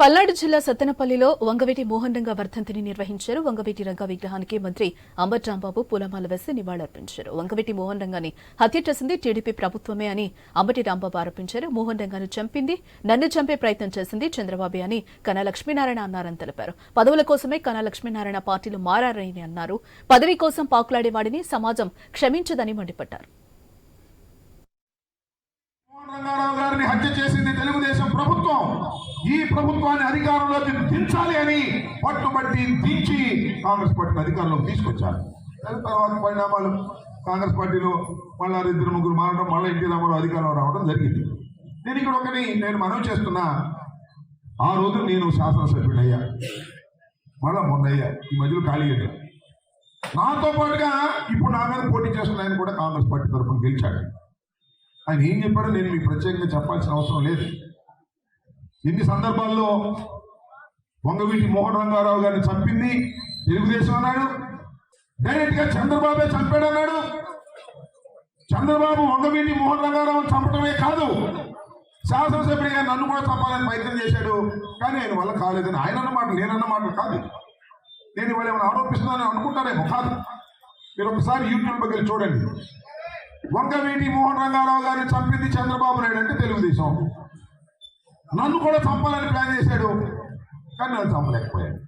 పల్నాడు జిల్లా సత్తెనపల్లిలో వంగవీటి మోహన్ రంగ వర్ధంతిని నిర్వహించారు. వంగవీటి రంగ విగ్రహానికి మంత్రి అంబర్ రాంబాబు పూలమాల వేసి నివాళులర్పించారు. వంగవీటి మోహన్ రంగాన్ని హత్య చేసింది టీడీపీ ప్రభుత్వమే అని అంబటి రాంబాబు ఆరోపించారు. మోహన్ రంగాను చంపింది నన్ను చంపే ప్రయత్నం చేసింది చంద్రబాబు అని కన్నా లక్ష్మీనారాయణ అన్నారని తెలిపారు. పదవుల కోసమే కన్నా లక్ష్మీనారాయణ పార్టీలు మారారని అన్నారు. పదవి కోసం పాకులాడేవాడిని సమాజం క్షమించదని మండిపడ్డారు. ప్రభుత్వాన్ని అధికారంలోకి దించాలి అని పట్టుబట్టి దించి కాంగ్రెస్ పార్టీని అధికారంలోకి తీసుకొచ్చారు. తర్వాత పరిణామాలు కాంగ్రెస్ పార్టీలో మళ్ళా ఇద్దరు ముగ్గురు మారడం మళ్ళీ ఎన్టీ రామారావు అధికారం రావడం జరిగింది. నేను ఇక్కడ ఒకటి నేను మనవి చేస్తున్నా. ఆ రోజు నేను శాసనసభ్యుడయ్యా. మళ్ళా మొన్న అయ్యా ఈ మధ్యలో ఖాళీ అయ్యా. నాతో పాటుగా ఇప్పుడు నా మీద పోటీ చేస్తున్న ఆయన కూడా కాంగ్రెస్ పార్టీ తరఫున గెలిచాడు. ఆయన ఏం చెప్పాడో నేను మీకు ప్రత్యేకంగా చెప్పాల్సిన అవసరం లేదు. ఎన్ని సందర్భాల్లో వంగవీటి మోహన్ రంగారావు గారిని చంపింది తెలుగుదేశం అన్నాడు. డైరెక్ట్గా చంద్రబాబే చంపాడు అన్నాడు. చంద్రబాబు వంగవీటి మోహన్ రంగారావు చంపడమే కాదు శాసనసభ్యుడిగా నన్ను కూడా చంపాలని ప్రయత్నం చేశాడు. కానీ ఆయన వల్ల కాలేదని ఆయన అన్నమాట నేనన్న మాటలు కాదు. నేను ఇవాళ ఏమైనా ఆరోపిస్తున్నానని అనుకుంటారేమో కాదు. మీరు ఒకసారి యూట్యూబ్ దగ్గర చూడండి. వంగవీటి మోహన్ రంగారావు గారిని చంపింది చంద్రబాబు నాయుడు అంటే తెలుగుదేశం. నన్ను కూడా చంపాలని ప్లాన్ చేశాడు. కానీ నన్ను చంపలేకపోయాడు.